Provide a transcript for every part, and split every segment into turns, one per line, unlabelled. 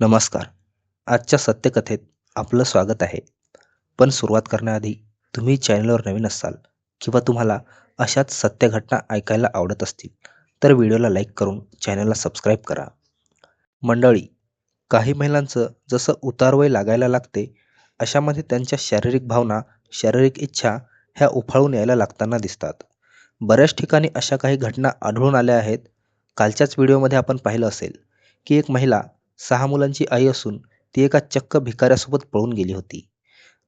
नमस्कार. आजच्या सत्यकथेत आपलं स्वागत आहे. पण सुरुवात करण्याआधी तुम्ही चॅनलवर नवीन असाल किंवा तुम्हाला अशाच सत्य घटना ऐकायला आवडत असतील तर व्हिडिओला लाईक करून चॅनलला सबस्क्राईब करा. मंडळी काही महिलांचं जसं उतारवय लागायला लागते अशामध्ये त्यांच्या शारीरिक भावना शारीरिक इच्छा ह्या उफाळून यायला लागताना दिसतात. बऱ्याच ठिकाणी अशा काही घटना आढळून आल्या आहेत. कालच्याच व्हिडिओमध्ये आपण पाहिलं असेल की एक महिला सहा मुलांची आई असून ती एका चक्क भिकाऱ्यासोबत पळून गेली होती.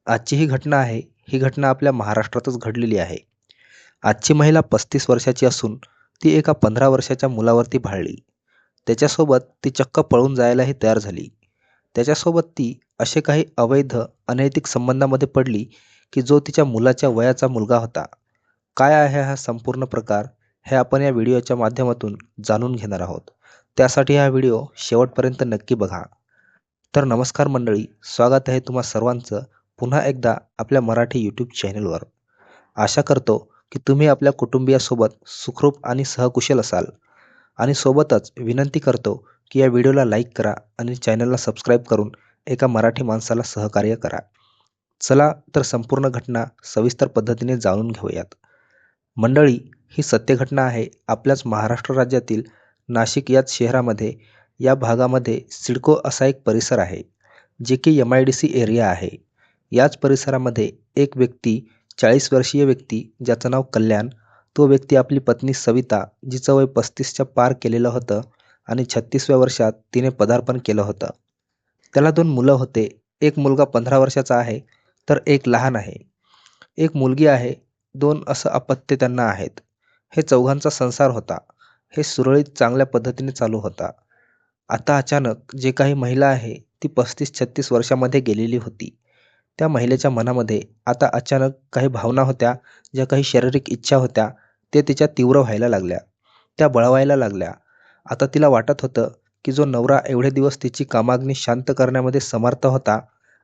आजची ही घटना आहे ही घटना आपल्या महाराष्ट्रातच घडलेली आहे. आजची महिला पस्तीस वर्षाची असून ती एका पंधरा वर्षाच्या मुलावरती भाळली. त्याच्यासोबत ती चक्क पळून जायलाही तयार झाली. त्याच्यासोबत ती असे काही अवैध अनैतिक संबंधामध्ये पडली की जो तिच्या मुलाच्या वयाचा मुलगा होता. काय आहे हा संपूर्ण प्रकार हे आपण या व्हिडिओच्या माध्यमातून जाणून घेणार आहोत. त्यासाठी हा व्हिडिओ शेवटपर्यंत नक्की बघा. तर नमस्कार मंडळी स्वागत आहे तुम्हा सर्वांचं पुन्हा एकदा आपल्या मराठी यूट्यूब चॅनलवर आशा करतो की तुम्ही आपल्या कुटुंबियासोबत सुखरूप आणि सहकुशल असाल. आणि सोबतच विनंती करतो की या व्हिडिओला लाईक करा आणि चॅनलला सबस्क्राईब करून एका मराठी माणसाला सहकार्य करा. चला तर संपूर्ण घटना सविस्तर पद्धतीने जाणून घेऊयात. मंडळी ही सत्य घटना आहे आपल्याच महाराष्ट्र राज्यातील नाशिक याच शहरामध्ये या भागामध्ये सिडको असा एक परिसर आहे जे की M I D C area आहे. याच परिसरामध्ये एक व्यक्ती चाळीस वर्षीय व्यक्ती ज्याचं नाव कल्याण तो व्यक्ती आपली पत्नी सविता जिचं वय पस्तीसच्या पार केलेलं होतं आणि छत्तीसव्या वर्षात तिने पदार्पण केलं होतं. त्याला दोन मुलं होते एक मुलगा पंधरा वर्षाचा आहे तर एक लहान आहे. एक मुलगी आहे दोन असं अपत्य त्यांना आहेत. हे चौघांचा संसार होता. हे सुरळीत चांगल्या पद्धतीने चालू होता. आता अचानक जे काही महिला आहे ती पस्तीस छत्तीस वर्षामध्ये गेलेली होती. त्या महिलेच्या मनामध्ये आता अचानक काही भावना होत्या ज्या काही शारीरिक इच्छा होत्या ते तिच्या तीव्र व्हायला लागल्या. त्या बळवायला लागल्या. आता तिला वाटत होतं की जो नवरा एवढे दिवस तिची कामाग्नी शांत करण्यामध्ये समर्थ होता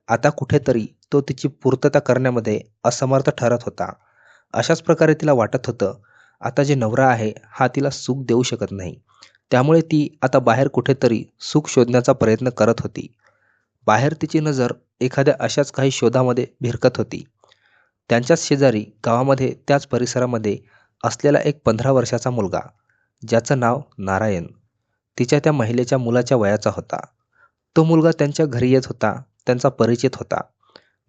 आता कुठेतरी तो तिची पूर्तता करण्यामध्ये असमर्थ ठरत होता. अशाच प्रकारे तिला वाटत होतं आता जे नवरा आहे हा तिला सुख देऊ शकत नाही. त्यामुळे ती आता बाहेर कुठेतरी सुख शोधण्याचा प्रयत्न करत होती. बाहेर तिची नजर एखाद्या अशाच काही शोधामध्ये भिरकत होती. त्यांच्याच शेजारी गावामध्ये त्याच परिसरामध्ये असलेला एक पंधरा वर्षाचा मुलगा ज्याचं नाव नारायण. तिच्या त्या महिलेच्या मुलाच्या वयाचा होता. तो मुलगा त्यांच्या घरी येत होता त्यांचा परिचित होता.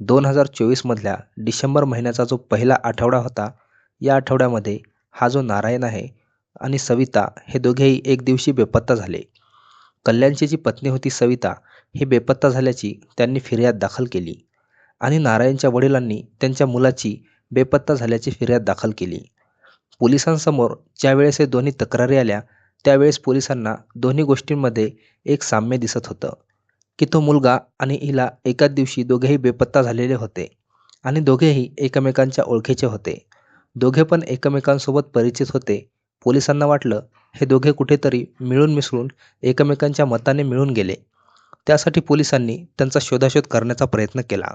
दोन हजार चोवीसमधल्या डिसेंबर महिन्याचा जो पहिला आठवडा होता या आठवड्यामध्ये हा जो नारायण आहे आणि सविता हे दोघेही एक दिवशी बेपत्ता झाले. कल्याणची जी पत्नी होती सविता ही बेपत्ता झाल्याची त्यांनी फिर्याद दाखल केली आणि नारायणच्या वडिलांनी त्यांच्या मुलाची बेपत्ता झाल्याची फिर्याद दाखल केली. पोलिसांसमोर ज्यावेळेस हे दोन्ही तक्रारी आल्या त्यावेळेस पोलिसांना दोन्ही गोष्टींमध्ये एक साम्य दिसत होतं की तो मुलगा आणि हिला एकाच दिवशी दोघेही बेपत्ता झालेले होते आणि दोघेही एकमेकांच्या ओळखीचे होते. दोघे पण एकमेकांसोबत परिचित होते. पोलिसांना वाटलं हे दोघे कुठेतरी मिळून मिसळून एकमेकांच्या मताने मिळून गेले. त्यासाठी पोलिसांनी त्यांचा शोधाशोध करण्याचा प्रयत्न केला.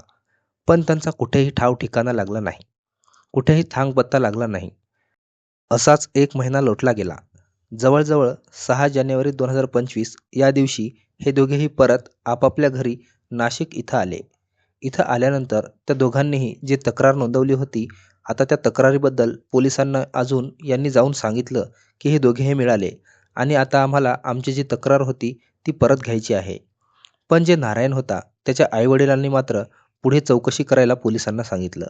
पण त्यांचा कुठेही ठाव ठिकाणा लागला नाही. कुठेही थांगपत्ता लागला नाही. असाच एक महिना लोटला गेला. जवळजवळ सहा जानेवारी दोन हजार पंचवीस या दिवशी हे दोघेही परत आपापल्या घरी नाशिक इथं आले. इथं आल्यानंतर त्या दोघांनीही जी तक्रार नोंदवली होती आता त्या तक्रारीबद्दल पोलिसांना अजून यांनी जाऊन सांगितलं की हे दोघेही मिळाले आणि आता आम्हाला आमची जी तक्रार होती ती परत घ्यायची आहे. पण जे नारायण होता त्याच्या आईवडिलांनी मात्र पुढे चौकशी करायला पोलिसांना सांगितलं.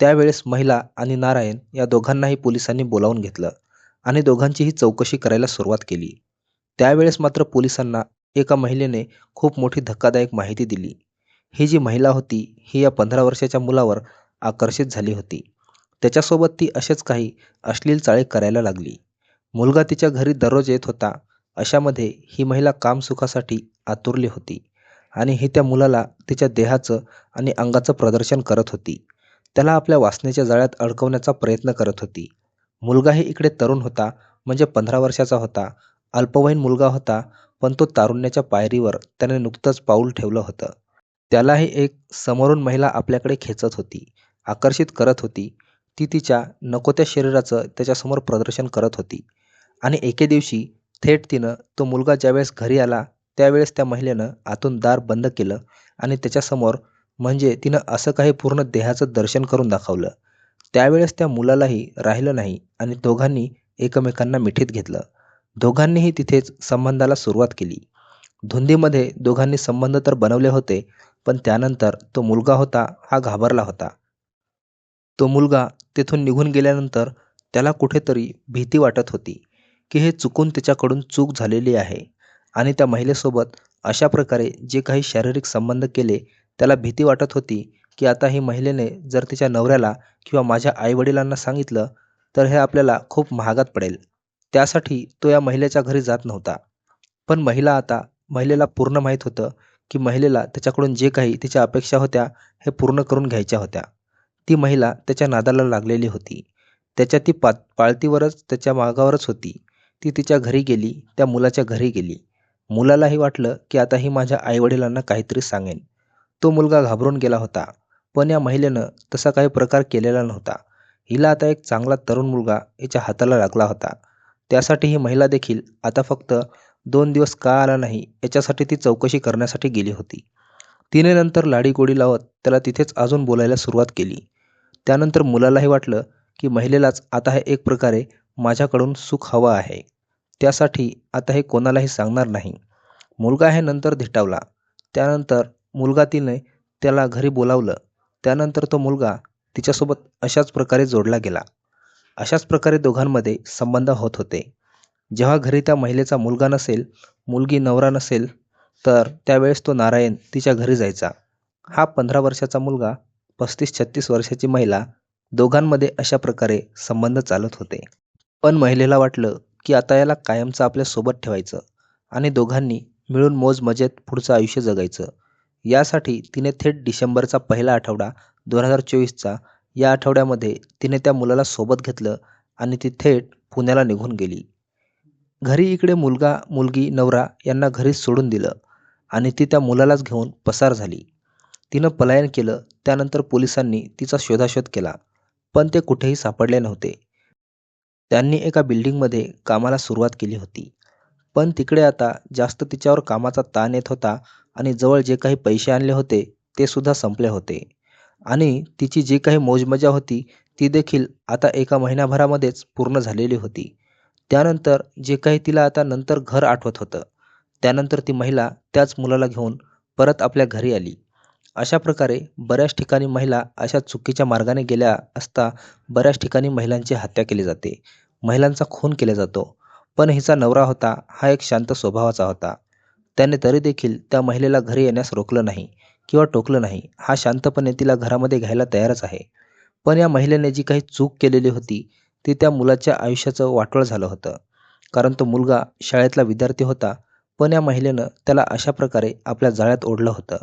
त्यावेळेस महिला आणि नारायण या दोघांनाही पोलिसांनी बोलावून घेतलं आणि दोघांचीही चौकशी करायला सुरुवात केली. त्यावेळेस मात्र पोलिसांना एका महिलेने खूप मोठी धक्कादायक माहिती दिली. ही जी महिला होती ही या पंधरा वर्षाच्या मुलावर आकर्षित झाली होती. त्याच्यासोबत ती असेच काही अश्लील चाळे करायला लागली. मुलगा तिच्या घरी दररोज येत होता अशामध्ये ही महिला कामसुखासाठी आतुरली होती आणि ही त्या मुलाला तिच्या देहाचं आणि अंगाचं प्रदर्शन करत होती. त्याला आपल्या वासनेच्या जाळ्यात अडकवण्याचा प्रयत्न करत होती. मुलगाही इकडे तरुण होता म्हणजे पंधरा वर्षाचा होता. अल्पवयीन मुलगा होता पण तो तारुण्याच्या पायरीवर त्याने नुकतंच पाऊल ठेवलं होतं. त्यालाही एक समोरून महिला आपल्याकडे खेचत होती आकर्षित करत होती. ती तिच्या नको त्या शरीराचं त्याच्यासमोर प्रदर्शन करत होती. आणि एके दिवशी थेट तिनं तो मुलगा ज्यावेळेस घरी आला त्यावेळेस त्या महिलेनं आतून दार बंद केलं आणि त्याच्यासमोर म्हणजे तिनं असं काही पूर्ण देहाचं दर्शन करून दाखवलं. त्यावेळेस त्या मुलालाही राहिलं नाही आणि दोघांनी एकमेकांना मिठीत घेतलं. दोघांनीही तिथेच संबंधाला सुरुवात केली. धुंदीमध्ये दोघांनी संबंध तर बनवले होते पण त्यानंतर तो मुलगा होता हा घाबरला होता. तो मुलगा तेथून निघून गेल्यानंतर त्याला कुठेतरी भीती वाटत होती की हे चुकून त्याच्याकडून चूक झालेली आहे आणि त्या महिलेसोबत अशा प्रकारे जे काही शारीरिक संबंध केले त्याला भीती वाटत होती की आता ही महिलेने जर तिच्या नवऱ्याला किंवा माझ्या आईवडिलांना सांगितलं तर हे आपल्याला खूप महागात पडेल. त्यासाठी तो या महिलेच्या घरी जात नव्हता. पण महिला आता महिलेला पूर्ण माहीत होतं की महिलेला त्याच्याकडून जे काही तिच्या अपेक्षा होत्या हे पूर्ण करून घ्यायच्या होत्या. ती महिला त्याच्या नादाला लागलेली होती. त्याच्या ती पा पाळतीवरच त्याच्या मागावरच होती. ती तिच्या घरी गेली त्या मुलाच्या घरी गेली. मुलालाही वाटलं की आता ही माझ्या आईवडिलांना काहीतरी सांगेन. तो मुलगा घाबरून गेला होता. पण या महिलेनं तसा काही प्रकार केलेला नव्हता. हिला आता एक चांगला तरुण मुलगा हिच्या हाताला लागला होता. त्यासाठी ही महिला देखील आता फक्त दोन दिवस का आला नाही याच्यासाठी ती चौकशी करण्यासाठी गेली होती. तिने नंतर लाडीगोडी लावत त्याला तिथेच अजून बोलायला सुरुवात केली. त्यानंतर मुलालाही वाटलं की महिलेलाच आता हे एक प्रकारे माझ्याकडून सुख हवं आहे. त्यासाठी आता हे कोणालाही सांगणार नाही. मुलगा हे नंतर धिटावला. त्यानंतर मुलगा तिने त्याला घरी बोलावलं. त्यानंतर तो मुलगा तिच्यासोबत अशाच प्रकारे जोडला गेला. अशाच प्रकारे दोघांमध्ये संबंध होत होते. जेव्हा घरी त्या महिलेचा मुलगा नसेल मुलगी नवरा नसेल तर त्यावेळेस तो नारायण तिच्या घरी जायचा. हा पंधरा वर्षाचा मुलगा पस्तीस छत्तीस वर्षाची महिला दोघांमध्ये अशा प्रकारे संबंध चालत होते. पण महिलेला वाटलं की आता याला कायमचं आपल्यासोबत ठेवायचं आणि दोघांनी मिळून मोज मजेत पुढचं आयुष्य जगायचं. यासाठी तिने थेट डिसेंबरचा पहिला आठवडा दोन हजार चोवीसचा या आठवड्यामध्ये तिने त्या मुलाला सोबत घेतलं आणि ती थेट पुण्याला निघून गेली. घरी इकडे मुलगा मुलगी नवरा यांना घरीच सोडून दिलं आणि ती त्या मुलालाच घेऊन पसार झाली. तिनं पलायन केलं त्यानंतर पोलिसांनी तिचा शोधाशोध केला पण ते कुठेही सापडले नव्हते. त्यांनी एका बिल्डिंगमध्ये कामाला सुरुवात केली होती. पण तिकडे आता जास्त तिच्यावर कामाचा ताण येत होता आणि जवळ जे काही पैसे आणले होते ते सुद्धा संपले होते. आणि तिची जी काही मौजमजा होती ती देखील आता एका महिन्याभरामध्येच पूर्ण झालेली होती. त्यानंतर जे काही तिला आता नंतर घर आठवत होतं त्यानंतर ती महिला त्याच मुलाला घेऊन परत आपल्या घरी आली. अशा प्रकारे बऱ्याच ठिकाणी महिला अशा चुकीच्या मार्गाने गेल्या असता बऱ्याच ठिकाणी महिलांची हत्या केली जाते. महिलांचा खून केला जातो पण हिचा नवरा होता हा एक शांत स्वभावाचा होता. त्याने तरी देखील त्या महिलेला घरी येण्यास रोखलं नाही किंवा टोकलं नाही हा शांतपणे तिला घरामध्ये घ्यायला तयारच आहे. पण या महिलेने जी काही चूक केलेली होती ते त्या मुलाच्या आयुष्याचं वाटोळ झालं होतं. कारण तो मुलगा शाळेतला विद्यार्थी होता पण या महिलेनं त्याला अशा प्रकारे आपल्या जाळ्यात ओढलं होतं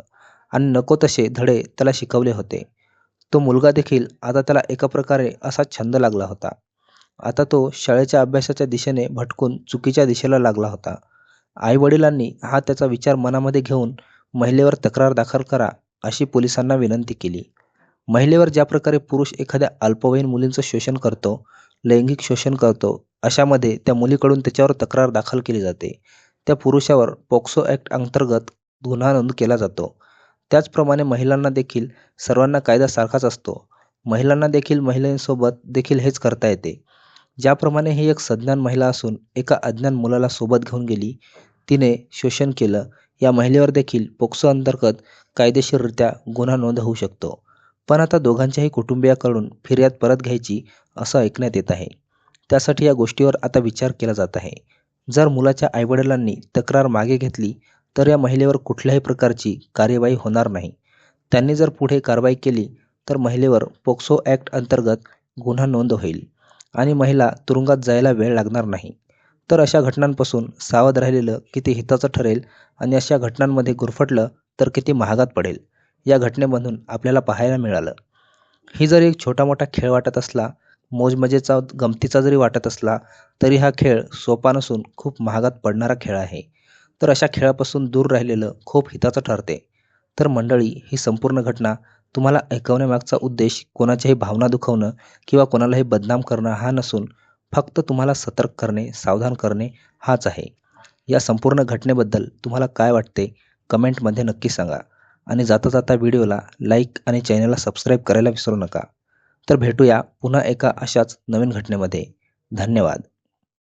आणि नको तसे धडे त्याला शिकवले होते. तो मुलगा देखील आता त्याला एका प्रकारे असा छंद लागला होता. आता तो शाळेच्या अभ्यासाच्या दिशेने भटकून चुकीच्या दिशेला लागला होता. आईवडिलांनी हा त्याचा विचार मनामध्ये घेऊन महिलेवर तक्रार दाखल करा अशी पोलिसांना विनंती केली. महिलेवर ज्या प्रकारे पुरुष एखाद्या अल्पवयीन मुलींचं शोषण करतो लैंगिक शोषण करतो. अशामध्ये त्या मुलीकडून त्याच्यावर तक्रार दाखल केली जाते. त्या पुरुषावर पोक्सो ॲक्ट अंतर्गत गुन्हा नोंद केला जातो. त्याचप्रमाणे महिलांना देखील सर्वांना कायदा सारखाच असतो. महिलांना देखील महिलांसोबत देखील हेच करता येते. ज्याप्रमाणे ही एक सज्ञान महिला असून एका अज्ञान मुलाला सोबत घेऊन गेली तिने शोषण केलं या महिलेवर देखील पोक्सो अंतर्गत कायदेशीररित्या गुन्हा नोंद होऊ शकतो. पण आता दोघांच्याही कुटुंबियाकडून फिर्याद परत घ्यायची असं ऐकण्यात येत आहे. त्यासाठी या गोष्टीवर आता विचार केला जात आहे. जर मुलाच्या आईवडिलांनी तक्रार मागे घेतली तर या महिलेवर कुठल्याही प्रकारची कार्यवाही होणार नाही. त्यांनी जर पुढे कारवाई केली तर महिलेवर पोक्सो ॲक्ट अंतर्गत गुन्हा नोंद होईल आणि महिला तुरुंगात जायला वेळ लागणार नाही. तर अशा घटनांपासून सावध राहिलेलं किती हिताचं ठरेल आणि अशा घटनांमध्ये गुरफटलं तर किती महागात पडेल या घटनेमधून आपल्याला पाहायला मिळालं. ही जर एक छोटा मोठा खेळ वाटत असला मोजमजेचा गमतीचा जरी वाटत असला तरी हा खेळ सोपा नसून खूप महागात पडणारा खेळ आहे. तर अशा खेळापासून दूर राहिलेलं खूप हिताचं ठरते. तर मंडळी ही संपूर्ण घटना तुम्हाला ऐकवण्यामागचा उद्देश कोणाच्याही भावना दुखवणं किंवा कोणालाही बदनाम करणं हा नसून फक्त तुम्हाला सतर्क करणे सावधान करणे हाच आहे. या संपूर्ण घटनेबद्दल तुम्हाला काय वाटते कमेंटमध्ये नक्की सांगा. आणि जाता जाता व्हिडिओला लाईक आणि चॅनलला सबस्क्राईब करायला विसरू नका. तर भेटूया पुन्हा एका अशाच नवीन घटनेमध्ये. धन्यवाद.